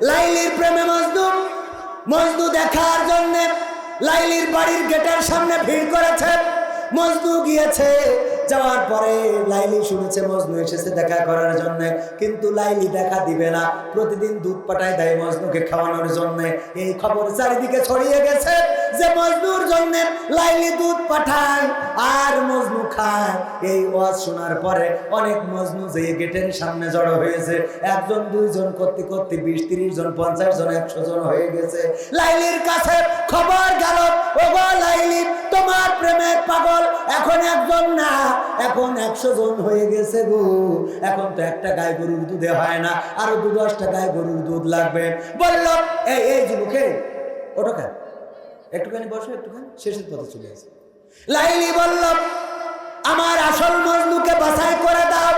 লাইলির প্রেমে মজনু মজনু দেখার জন্যে লাইলির বাড়ির গেটের সামনে ভিড় করেছে মজনু গিয়েছে। যাওয়ার পরে লাইলি শুনেছে, মজনু এসেছে দেখা করার জন্য, কিন্তু লাইলি দেখা দিবে না। প্রতিদিন দুধ পাঠায় দেয় মজনুকে খাওয়ানোর জন্য। এই খবর চারিদিকে ছড়িয়ে গেছে যে মজনুর জন্য লাইলি দুধ পাঠায় আর মজনু খায়। এই ওয়াজ শোনার পরে অনেক মজনু যে গেটের সামনে জড়ো হয়েছে, একজন, দুইজন করতে করতে বিশ, তিরিশ জন, পঞ্চাশ জন, একশো জন হয়ে গেছে। লাইলির কাছে খবর গেল ও গো লাইলি, তোমার প্রেমের পাগল এখন একজন না। এখন একশো জন হয়ে গেছে গো। এখন তো একটা গায়ে গরুর দুধে হয় না, আরও দু দশটা গায়ে গরুর দুধ লাগবে। বলল, এই এই যুবকে ওটা খায় একটুখানি বসো, একটুখানি, শেষের পথে চলে আসে। লাইলি বলল, আমার আসল মজনুকে বাছাই করে দাও।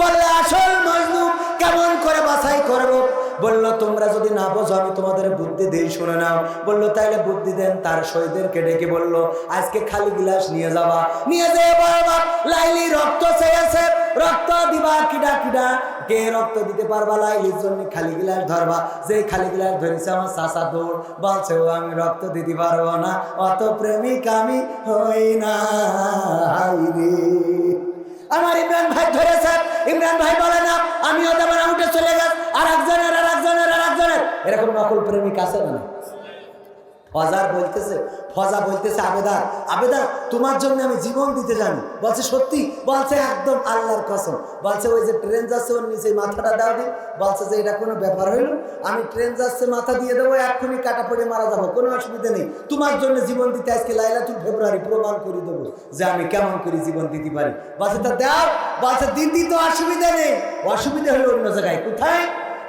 বললে, আসল মজনু কেমন করে বাছাই করব? বলল, তোমরা যদি না বোঝো, আমি তোমাদের বুদ্ধি দিই, শুনে নাও। বলল, তাইলে বুদ্ধি দেন। তার শহীদেরকে ডেকে বলল, আজকে খালি গিলাস নিয়ে যাবা। নিয়ে যেয়ে বাবা লাইলি, রক্ত চেয়েছে, রক্ত দিবা, কিডা কিডা। কে রক্ত দিতে পারবা লাইলির জন্য? খালি গিলাস ধরবা। যে খালি গিলাস ধরেছে, আমার চাষা দৌড় বলছে, ও, আমি রক্ত দিতে পারব না, অত প্রেমিক আমি হই না হাই রে। আমার ইমরান ভাই ধরেছে। ইমরান ভাই বলে না, আমিও তেমন আউটে চলে গেছি আর একজনের আর একজনের আর একজনের এরকম নকল প্রেমিক আছে না ফজার বলতেছে, ফজা বলতেছে, আবেদার আবেদার, তোমার জন্য আমি জীবন দিতে জানি। বলছে, সত্যি? বলছে, একদম আল্লাহর কসম। বলছে, ওই যে ট্রেন যাচ্ছে, ওর নিচে মাথাটা দাও দিন বলছে যে, এটা কোনো ব্যাপার হইল? আমি ট্রেন যাচ্ছে, মাথা দিয়ে দেবো, এক্ষুনি কাটা পড়ে মারা যাব, কোনো অসুবিধা নেই। তোমার জন্য জীবন দিতে আজকে লাইলাতুল ফেব্রুয়ারি প্রমাণ করে দেবো যে আমি কেমন করে জীবন দিতে পারি। বলছে, তা দাও বলছে, দিদি তো অসুবিধা নেই। অসুবিধা হলো অন্য জায়গায়। কোথায়?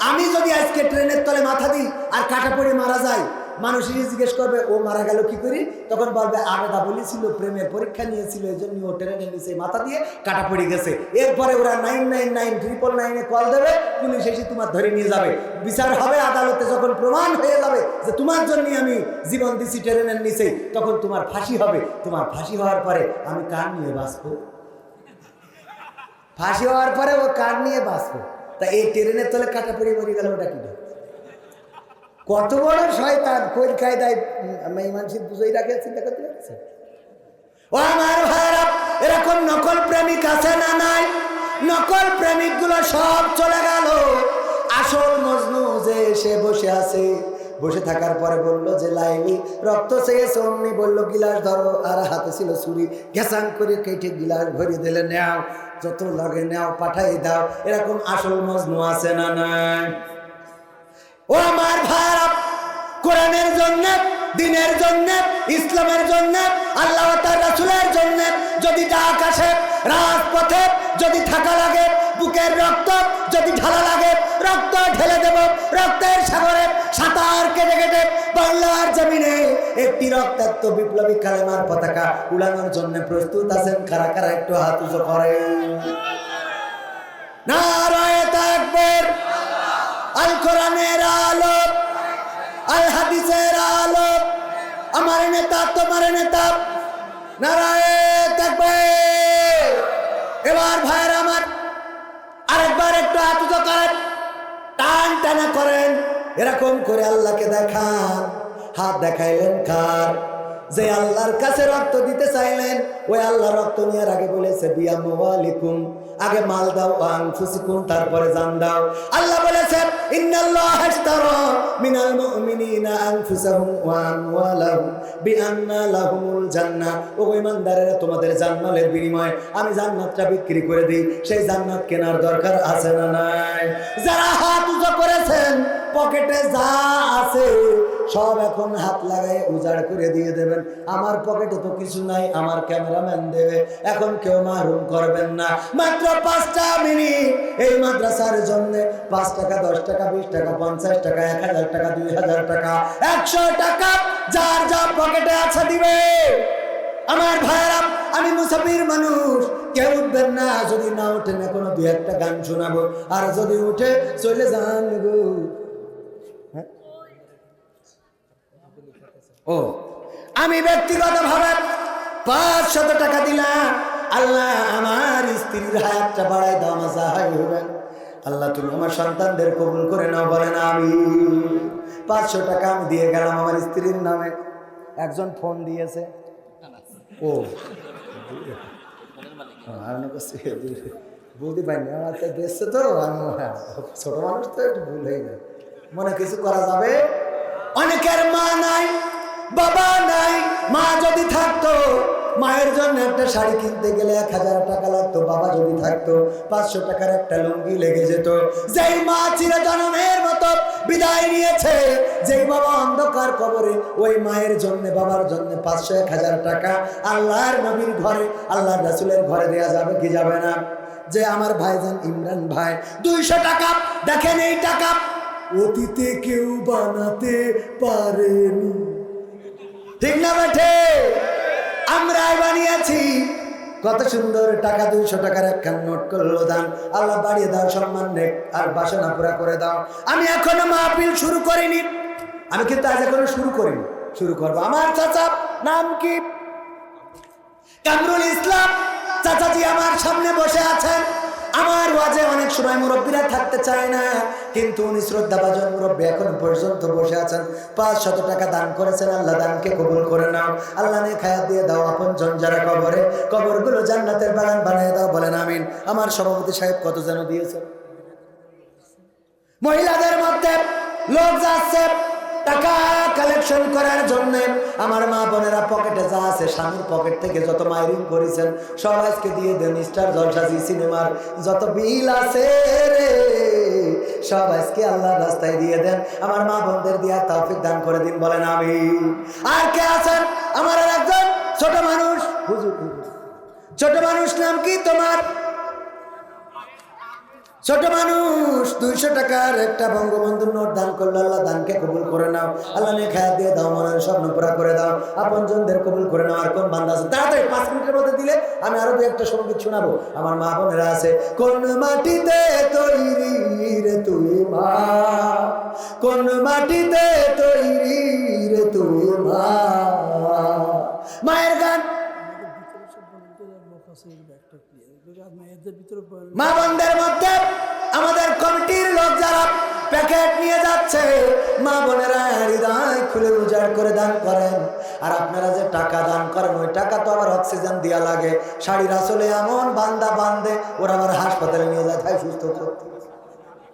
আমি যদি আজকে ট্রেনের তলে মাথা দিই আর কাটা পড়ে মারা যাই মানুষ জিজ্ঞেস করবে, ও মারা গেল কি করি? তখন বলবে, আবেদা বলেছিল, প্রেমের পরীক্ষা নিয়েছিল, এই জন্য ও ট্রেনের নিচে মাথা দিয়ে কাটা পড়ে গেছে। এরপরে ওরা নাইন নাইন নাইন ট্রিপল নাইনে কল দেবে, পুলিশ এসে তোমার ধরে নিয়ে যাবে। বিচার হবে আদালতে যখন প্রমাণ হয়ে যাবে যে তোমার জন্যই আমি জীবন দিছি ট্রেনের নিচে তখন তোমার ফাঁসি হবে। তোমার ফাঁসি হওয়ার পরে আমি কার নিয়ে বাঁচবো? ফাঁসি হওয়ার পরে ও কার নিয়ে বাঁচবো? তা এই ট্রেনের তলে কাটা পড়ে মরে গেল ওটা কি? কত বড় শয়তান? কোন কায়দায় মানুষের বুঝেই রাখে, চিন্তা করতে পারছে? ও আমার ভাইরা, এরকম নকল প্রেমিক আছে না নাই? নকল প্রেমিকগুলো সব চলে গেল। আসল মজনু যে এসে বসে আছে। বসে থাকার পরে বলল যে, লাইলি, রক্ত চেয়েছে অমনি বলল, গিলাস ধরো। আর হাতে ছিল ছুরি। ঘেসান করে কেটে গিলাস ভরিয়ে দিলে, নেও, যত লগে নেও, পাঠাই দাও। এরকম আসল মজনু আছে না নাই? ও আমার ভাইরা, কোরআনের জন্য, দিনের জন্য, ইসলামের জন্য, আল্লাহ তার রাসুলের জন্য, যদি ডাক আসে, রাজপথে যদি থাকা লাগে, বুকের রক্ত যদি ঢালা লাগে, রক্ত ঢেলে দেব, রক্তের সাগরে সাঁতার কেটে কেটে বাংলার জমিনে একটি রক্তাক্ত বিপ্লবী কালেমার পতাকা উড়ানোর জন্য প্রস্তুত আছেন, কারা কারা একটু হাত উঁচু করে নারায় তাকবীর আল কোরআনের হাদিসের আলো আমার নেতা, তোমার নেতা। নারায় এবার ভাইয়ের আমার আরেকবার একটু আতুত করেন। টান টানা করেন। এরকম করে আল্লাহকে দেখান। হাত দেখাইলেন কার? যে আল্লাহর কাছে রক্ত দিতে চাইলেন, ওই আল্লাহ রক্ত নেওয়ার আগে বলেছে বিয়া মোয়ালিকুম আগে মাল দাও আনফুসিকুম তারপরে জান দাও। আল্লাহ বলেছেন, ইন্নাল্লাহ হাশতারা মিনাল মুমিনিনা আনফুসাহুম ওয়া আমওয়ালাহুম বিআন্না লাহুমুল জান্নাহ। ও ইমানদারেরা, তোমাদের জান্নাতের বিনিময়ে আমি জান্নাতটা বিক্রি করে দিই। সেই জান্নাত কেনার দরকার আছে না নাই? যারা হাত উঁচু করেছেন, পকেটে যা আছে সব এখন হাত লাগাই উজাড় করে দিয়ে দেবেন। আমার পকেটে তো কিছু নাই, আমার ক্যামেরাম্যান দেবে। এখন কেউ মারুম করবেন না। মাত্র পাঁচটা মিনিট এই মাদ্রাসার জন্য। পাঁচ টাকা, দশ টাকা, বিশ টাকা, পঞ্চাশ টাকা, এক হাজার টাকা, দুই হাজার টাকা। একশো টাকা যার যা পকেটে আছে দিবে। আমার ভাইয়েরা, আমি মুসাফির মানুষ। কেউ উঠবেন না, যদি না উঠেন এখনও দু একটা গান শোনাবো। আর যদি উঠে, চলে যান গো। ও। আমি ব্যক্তিগত ভাবে পাঁচশত টাকা দিলাম। আল্লাহ আমার স্ত্রীর হাতটা বাড়াই দাও আমার সাহায্য হবেন আল্লাহ তুমি আমার সন্তানদের কবুল করে নাও বলেন আমি পাঁচশো টাকা আমি দিয়ে গেলাম আমার স্ত্রীর নামে। একজন ফোন দিয়েছে। ও। বুঝতে পারিনি আমার তো দেখছে তো হ্যাঁ, ছোট মানুষ তো একটু ভুল হয়ে যায়। মনে কিছু করা যাবে? অনেকের মা নাই। বাবা নাই, মা যদি থাকতো, মায়ের জন্য একটা শাড়ি কিনতে গেলে এক হাজার টাকা লাগতো, বাবা যদি থাকতো, পাঁচশো টাকার একটা লুঙ্গি লেগে যেত। যেই মা চিরজনমের মতো বিদায় নিয়েছে, যেই বাবা অন্ধকার কবরে, ওই মায়ের জন্য, বাবার জন্য পাঁচশো, এক হাজার টাকা আল্লাহর নবীর ঘরে, আল্লাহর রাসুলের ঘরে দেয়া যাবে কি যাবে না? যে আমার ভাই ভাইজান ইমরান ভাই, দুইশো টাকা, দেখেন এই টাকা অতীতে কেউ বানাতে পারেনি। ঠিক না বেঠে আমরাই বানিয়েছি। কত সুন্দর টাকা, দুইশো টাকার একখান নোট করল দান। আল্লাহ বাড়িয়ে দাও, সম্মান নেক, আর বাসনা পুরা করে দাও। আমি এখনও মাহফিল শুরু করিনি। আমি কিন্তু আজ এখনও শুরু করিনি। শুরু করব। আমার চাচা, নাম কি? কামরুল ইসলাম। চাচাজি আমার সামনে বসে আছেন। আমার ওয়াজে অনেক সময় মুরব্বীরা থাকতে চায় না, কিন্তু উনি শ্রদ্ধাভাজন মুরব্বী এখন পর্যন্ত বসে আছেন। পাঁচ শত টাকা দান করেছেন, আল্লাহ দানকে কবুল করে নাও। আল্লাহ নে খায়া দিয়ে দাও আপন জন যারা কবরে। কবরগুলো জান্নাতের বাগান বানিয়ে দাও, বলেন আমিন। আমার সভাপতি সাহেব কত যেন দিয়েছেন মহিলাদের মধ্যে লোক যাচ্ছে টাকা কালেকশন করার জন্য আমার মা বোনেরা পকেটে যা আছে স্বামীর পকেট থেকে যত মাইরিং করেছেন, সব আজকে দিয়ে দেন স্টার জলসাজি সিনেমার যত বিল আছে রে, সব আজকে আল্লাহর রাস্তায় দিয়ে দেন। আমার মা বোনদের দিয়ে তৌফিক দান করে দিন, বলেন আমি আর কে আছেন? আমার একজন ছোট মানুষ। ছোট মানুষ নাম কি তোমার? ছোট মানুষ, দুইশো টাকার একটা বঙ্গবন্ধুর নোট দান করল, আল্লাহ দানকে কবুল করে নাও। আল্লাহ নিয়ে দিয়ে দাও, মনের স্বপ্ন পুরা করে দাও। আপন জনদের কবুল করে নাও, আর কোন বান্দা আছে? তাড়াতাড়ি পাঁচ মিনিটের মধ্যে দিলে আমি আরও দু একটা সংগীত শোনাবো। আমার মা বোনেরা আছে, কোন মাটিতে তৈরি রে তুই মা? কোন মাটিতে তৈরি রে তুই মা? মায়ের গান মা বোনদের মধ্যে আমাদের কমিটির লোক যারা প্যাকেট নিয়ে যাচ্ছে মা বোনেরা হৃদয় খুলে করে দান করেন। আর আপনারা যে টাকা দান করেন, ওই টাকা তো আবার অক্সিজেন দেওয়া লাগে। শাড়ির আসলে এমন বান্দা বান্ধে ওরা আবার হাসপাতালে নিয়ে যায়, তাই সুস্থ করতে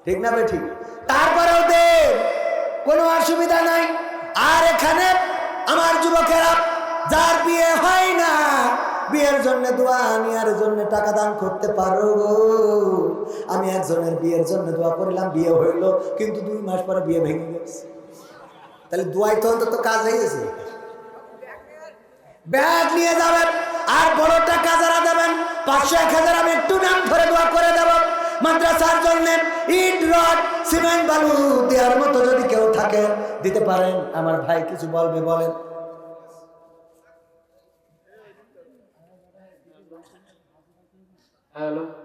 ঠিক না বে ঠিক? তারপরে ওদের কোনো অসুবিধা নাই। আর এখানে আমার যুবকেরা, যার বিয়ে হয় না বিয়ের জন্য দোয়া আর জন্য টাকা দান করতে পারো আমি একজনের বিয়ের জন্য দোয়া করলাম, বিয়ে হইল, কিন্তু দুই মাস পরে বিয়ে ভেঙে গেছে। তাহলে দোয়াই তো অন্তত কাজ হয়ে গেছে। ব্যাগ নিয়ে যাবেন, আর বড় টাকা যারা দেবেন। পাঁচশো এক হাজার আমি একটু নাম ধরে দোয়া করে দেব। মাদ্রাসার জন্য ইট, রড, সিমেন্ট, বালু দেওয়ার মতো যদি কেউ থাকে, দিতে পারেন। আমার ভাই কিছু বলবে, বলেন। Hello.